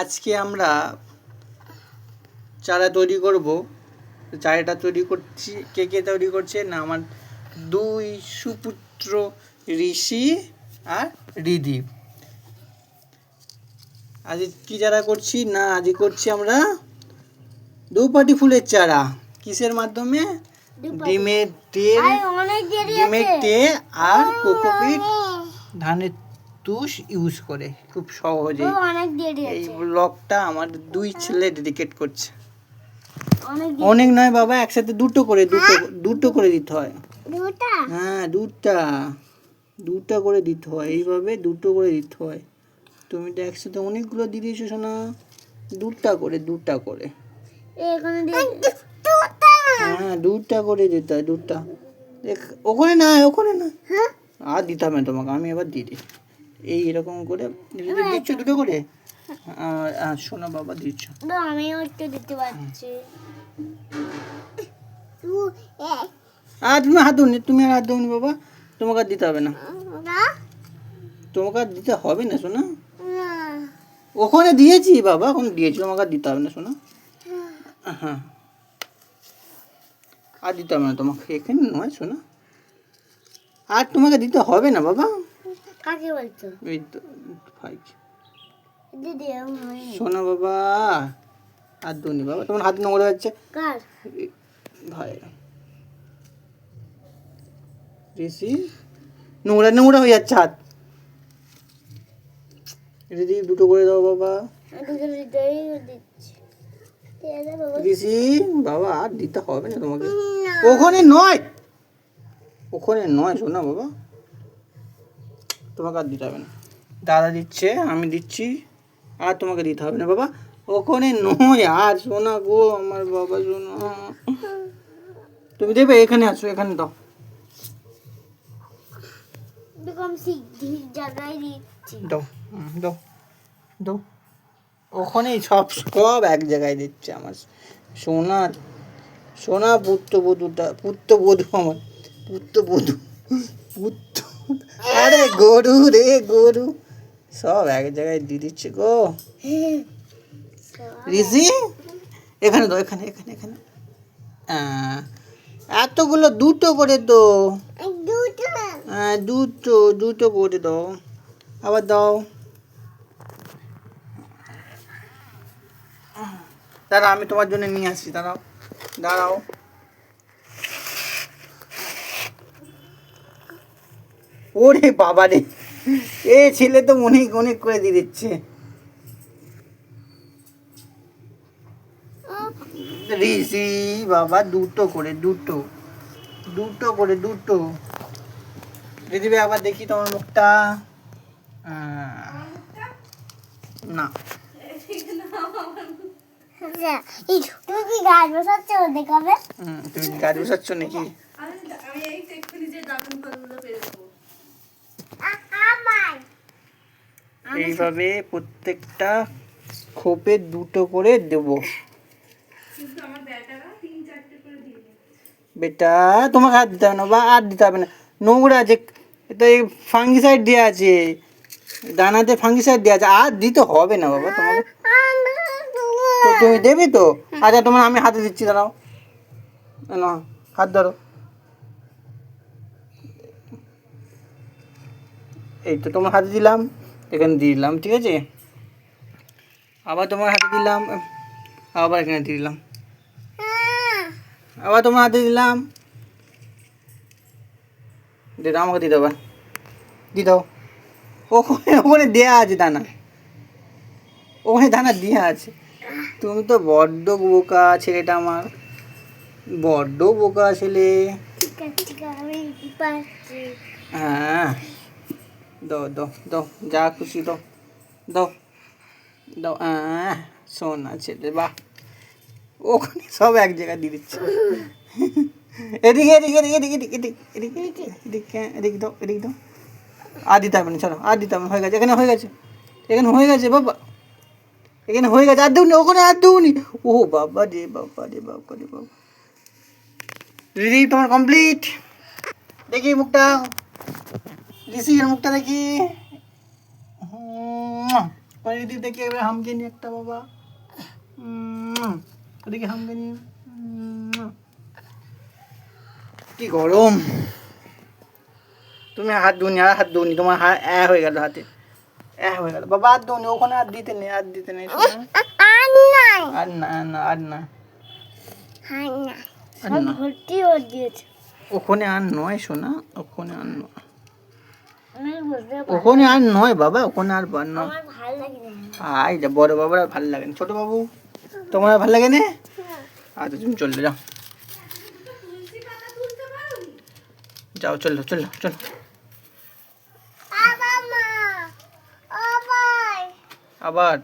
আজকে আমরা চারা তৈরি করব। চারাটা তৈরি করছি। কে কে তৈরি করছে? না আমার দুই সুপুত্র ঋষি আর রিদীপ আজ কি চারা করছি? না আজ করছি আমরা দৌপাটি ফুলের চারা। কিসের মাধ্যমে? ডিমের তেল ডিমের তেল আর কোকোপিট। ধানের তুষ ইউজ করে খুব সহজে অনেক দেরি এই ব্লগটা আমার দুই ছেলে ডেডিকেট করছে। অনেক অনেক নয় বাবা একসাথে দুটো করে দুটো দুটো করে দিতে হয়। দুটা? হ্যাঁ দুটা। দুটা করে দিতে হয় এইভাবে দুটো করে দিতে হয়। তুমি তো একসাথে অনেকগুলো দিয়ে দিয়েছ শোনা দুটা করে দুটা করে। এখানে হ্যাঁ দুটা করে দিতে হয় দুটা। দেখ- ওখানে না ওখানে না। আর দিতে হবে না তোমাকে আমি এবার দিয়ে দিই। এই এরকম করে দিচ্ছ দুটো করে? শোনো বাবা দিচ্ছ। আমিও একটু দিতে পারছি। আর তুমি হাত ধুনি তুমি আর হাত ধুনি বাবা তোমাকে আর দিতে হবে না। তোমাকে আর দিতে হবে না শোনা। ওখানে দিয়েছি বাবা ওখানে দিয়েছি তোমাকে আর দিতে হবে না শোনা। হ্যাঁ। আর দিতে হবে না তোমাকে এখানে নয় শোনা। আর তোমাকে দিতে হবে না বাবা। কাকে বলছো? এই তো ভাই দিদি। শোনা বাবা আর ধুনি বাবা তোমার হাত নোংরা যাচ্ছে কার? ভাই। ঋষি নোংরা নোংরা হয়ে যাচ্ছে হাত। দিদি দুটো করে দাও বাবা। ঋষি বাবা আর দিতে হবে না তোমাকে। ওখানে নয়। ওখানে নয় শোনা বাবা। তোমাকে আর দিতে হবে না। দাদা দিচ্ছে আমি দিচ্ছি আর তোমাকে দিতে হবে না। বাবা ওখানে নয় আর শোনা গো আমার বাবা শোনা। তুমি দেবে এখানে আসো এখানে দাও। দাও দাও দাও। ওখানেই সব সব এক জায়গায় দিচ্ছে আমার। সোনা সোনা পুত্রবধূটা পুত্রবধূ আমার পুত্রবধূ পুত্র আরে গরু রে গরু। সব এক জায়গায় দিয়ে দিচ্ছে গো। রিজি? এখানে দো এখানে এখানে এখানে। এতগুলো দুটো করে দো দুটো হ্যাঁ দুটো দুটো করে দাও। আবার দাও। দাঁড়া আমি তোমার জন্য নিয়ে আসছি দাঁড়াও দাঁড়াও। ওরে বাবা রে এ ছেলে তো অনেক অনেক করে দিয়ে দিচ্ছে। ঋষি বাবা দুটো করে দুটো। দুটো করে দুটো। দিদিভাই আবার দেখি তোমার মুখটা। না। তুমি কি গাছ বসাচ্ছ? দেখাবে। হুম, তুমি কি গাছ বসাচ্ছ নাকি? আমার এইভাবে প্রত্যেকটা খোপে দুটো করে দেব। বেটা তোমাকে হাত দিতে হবে না বা আর দিতে হবে না। নোংরা আছে এটা এই ফাঙ্গিসাইড দেওয়া আছে দানাতে ফাঙ্গিসাইড দেওয়া আছে আর দিতে হবে না বাবা তোমাকে। তো তুমি দেবে তো? আচ্ছা তোমার আমি হাতে দিচ্ছি দাঁড়াও। না হাত ধরো। এই তো তোমার হাতে দিলাম। এখানে দিয়ে দিলাম ঠিক আছে? আবার তোমার হাতে দিলাম আবার এখানে দিয়ে দিলাম। আবার তোমার হাতে দিলাম। দিয়ে দাও আমাকে দিয়ে দাও দিয়ে দাও। ওখানে ওখানে দেওয়া আছে দানা। ওখানে দানা দেওয়া আছে। তুমি তো বড্ড বোকা ছেলেটা আমার। বড্ড বোকা ছেলে। হ্যাঁ। দাও দাও দাও যা খুশি দাও দাও দাও সোনা ছেলে, বাহ। ওখানে সব এক জায়গায় দিয়ে দিচ্ছে। এদিকে এদিকে এদিকে এদিকে এদিকে এদিকে এদিকে এদিকে এদিকে দাও এদিকে দাও। আর দিতে চলো আর দিতে হয়ে গেছে, এখানে হয়ে গেছে, এখানে হয়ে গেছে, বাবা। এখানে হয়ে গেছে, আর দেউনি, ওখানে আর দেউনি। ও বাবা রে বাবা রে বাবা রে, বাবা। দিদি তোমার কমপ্লিট দেখি মুখটা। ঋষির মুখটা দেখি। এবার এদিক থেকে এবার হামকে নি একটা বাবা। উম, ওদিকে হামকে নি কি গরম। তুমি হাত ধুনি আর হাত ধুনি তোমার হাত এ হয়ে গেল হাতে। এ হয়ে গেল। বাবা হাত ধুনি ওখানে হাত দিতে নেই হাত দিতে নেই। আর না আর না আর না। আর না। ওখানে আর নয় শোনা ওখানে আর নয়। ওখানে আর নয় বাবা ওখানে আর বার নয়। আই যা বড় বাবার আর ভালো লাগে না। ছোট বাবু তোমার ভালো লাগে না? আচ্ছা তুমি চলে যাও। যাও চলো চলো চলো। আবার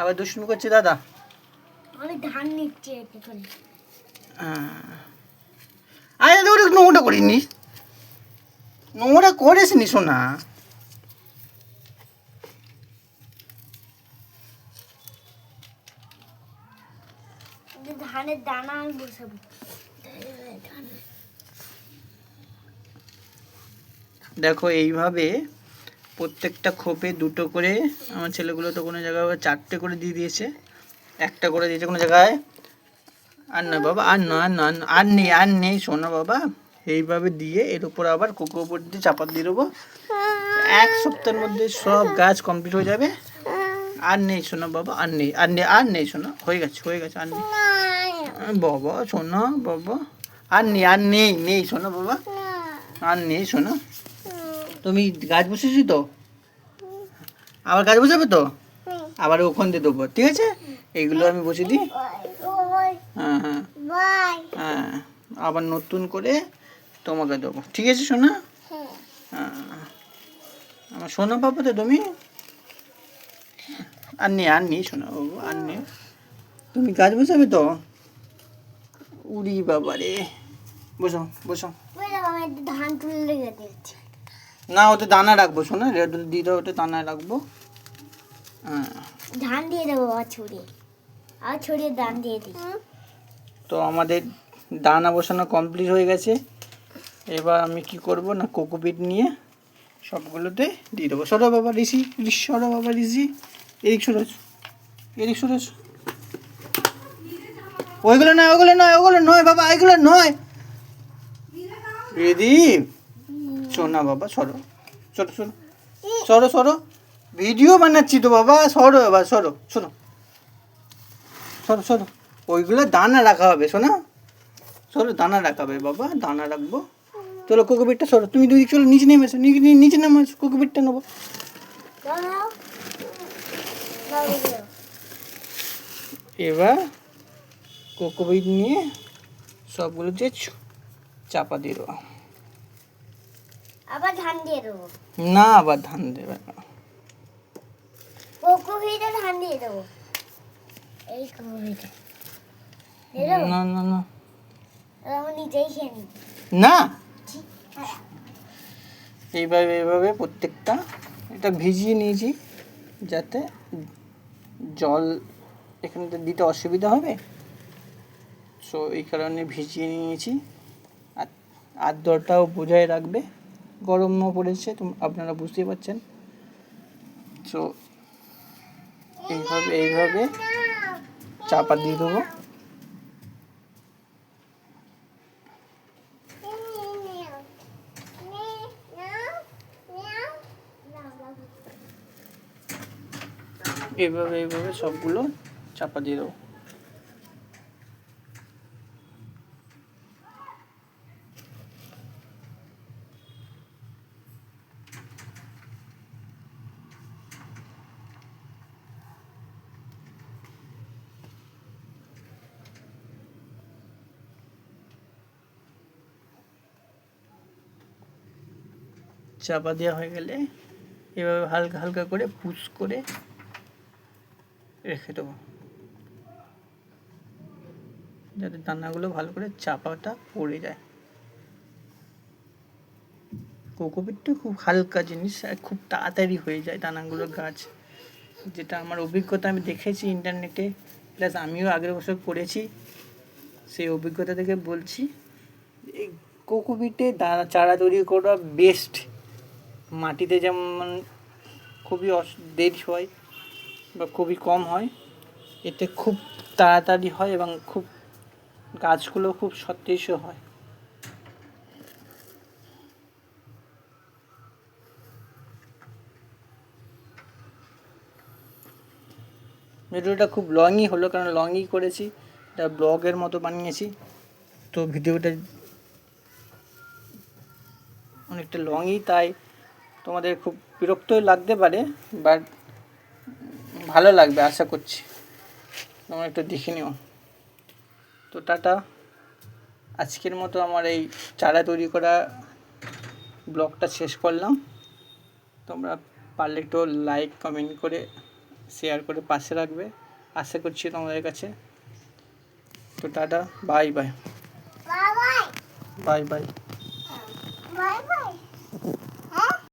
আবার দুষ্টুমি করছে দাদা? আমি ধান নিচ্ছি করে আরে ওটা নোংরা করিনি। নোংরা করিস নি শোনা ধানের দানা আমি বসাবো দেখো এইভাবে প্রত্যেকটা খোপে দুটো করে আমার ছেলেগুলো তো কোনো জায়গায় চারটে করে দিয়ে দিয়েছে। একটা করে দিয়েছে কোনো জায়গায়। আর না বাবা আর না আর না আর না, আর নেই আর নেই শোনো বাবা। এইভাবে দিয়ে এর উপর আবার কোকো উপর দিয়ে চাপা দিয়ে দেবো। এক সপ্তাহের মধ্যে সব গাছ কমপ্লিট হয়ে যাবে। আর নেই শোনো বাবা আর নেই আর নেই আর নেই শোনো হয়ে গেছে হয়ে গেছে আর নেই। বাবা শোনো বাবা। আর নেই আর নেই নেই শোনো বাবা। আর নেই শোনো তুমি গাছ বসেছি তো? আবার গাছ বসাবে তো? আবার ওখান দিয়ে দেবো ঠিক আছে? এইগুলো আমি বসে দিই। হ্যাঁ হ্যাঁ। হ্যাঁ আবার নতুন করে তোমাকে দেবো। ঠিক আছে সোনা? হ্যাঁ। আমার শোনা পাবো তো তুমি? আর নেই আর নেই শোনা বাবু আর নেই তুমি গাছ বসাবে তো? উড়ি বাবা রে। বসো বসো। ধান তুলে লেগে দিয়েছি। না ওতে দানা রাখব শোনা রেড দাও ওটা দানা রাখব। হ্যাঁ। ধান দিয়ে দেবো ছড়িয়ে। আবার ছড়িয়ে ধান দিয়ে দিই। তো আমাদের দানা বসানো কমপ্লিট হয়ে গেছে। এবার আমি কি করব না কোকোপিট নিয়ে সবগুলোতে দিয়ে দেবো। সরো বাবা, ঋষি সরো বাবা, ঋষি। এদিক সরো এদিক সরো। ওইগুলো নয় ওগুলো নয় ওগুলো নয় বাবা, এগুলো নয়। দিদি শোনা বাবা, সরো সরো সরো। সরো সরো। ভিডিও বানাচ্ছি তো বাবা, সরো এবার, সরো সরো। সরো সরো। ওইগুলো দানা রাখা হবে শোনা সরো, দানা রাখা হবে বাবা, দানা রাখব। চলো কোকোপিটটা সরো। তুমি দুই চলো নিচে নেমে এসো নিচে নিচে নেমে এসো কোকোপিটটা নেব। এবার কোকোপিট নিয়ে সবগুলো যে চাপা দিয়ে দেবো। আবার ধান দিয়ে দেবো। না আবার ধান দেবে না। কোকোপিটে ধান দিয়ে দেবো। এই কোকো ভিটে দিয়ে দেবো? না না না। আমি নিজেই খেয়ে নিই। না এইভাবে এইভাবে প্রত্যেকটা, এটা ভিজিয়ে নিয়েছি যাতে জল এখানে দিতে অসুবিধা হবে। সো এই কারণে ভিজিয়ে নিয়েছি। আর আর্দ্রটাও বজায় রাখবে। গরমও পড়েছে আপনারা বুঝতেই পারছেন। সো এইভাবে এইভাবে চাপা দিয়ে দেবো। এইভাবে এইভাবে সবগুলো চাপা দিয়ে দেবো। চাপা দেওয়া হয়ে গেলে এভাবে হালকা হালকা করে পুশ করে রেখে দেবো। যাতে দানাগুলো ভালো করে চাপাটা পড়ে যায়। কোকোপিটটা খুব হালকা জিনিস, আর খুব তাড়াতাড়ি হয়ে যায় দানাগুলো গাছ। যেটা আমার অভিজ্ঞতা, আমি দেখেছি ইন্টারনেটে, প্লাস আমিও আগের বছর করেছি সেই অভিজ্ঞতা থেকে বলছি, এই কোকোপিটে দানা, চারা তৈরি করা বেস্ট মাটিতে যেমন খুবই অস দেরি হয় বা খুবই কম হয়, এতে খুব তাড়াতাড়ি হয় এবং খুব গাছগুলো খুব সতেজও হয়। ভিডিওটা খুব লংই হলো, কারণ লংই করেছি, এটা ব্লগের মতো বানিয়েছি। তো ভিডিওটা অনেকটা লংই তাই তোমাদের খুব বিরক্তই লাগতে পারে বাট ভালো লাগবে আশা করছি। তোমরা একটু দেখে নিও। তো টাটা। আজকের মতো আমার এই চারা তৈরি করা ব্লগটা শেষ করলাম। তোমরা পারলে একটু লাইক কমেন্ট করে শেয়ার করে পাশে রাখবে। আশা করছি তোমাদের কাছে। তো tata bye bye bye bye bye bye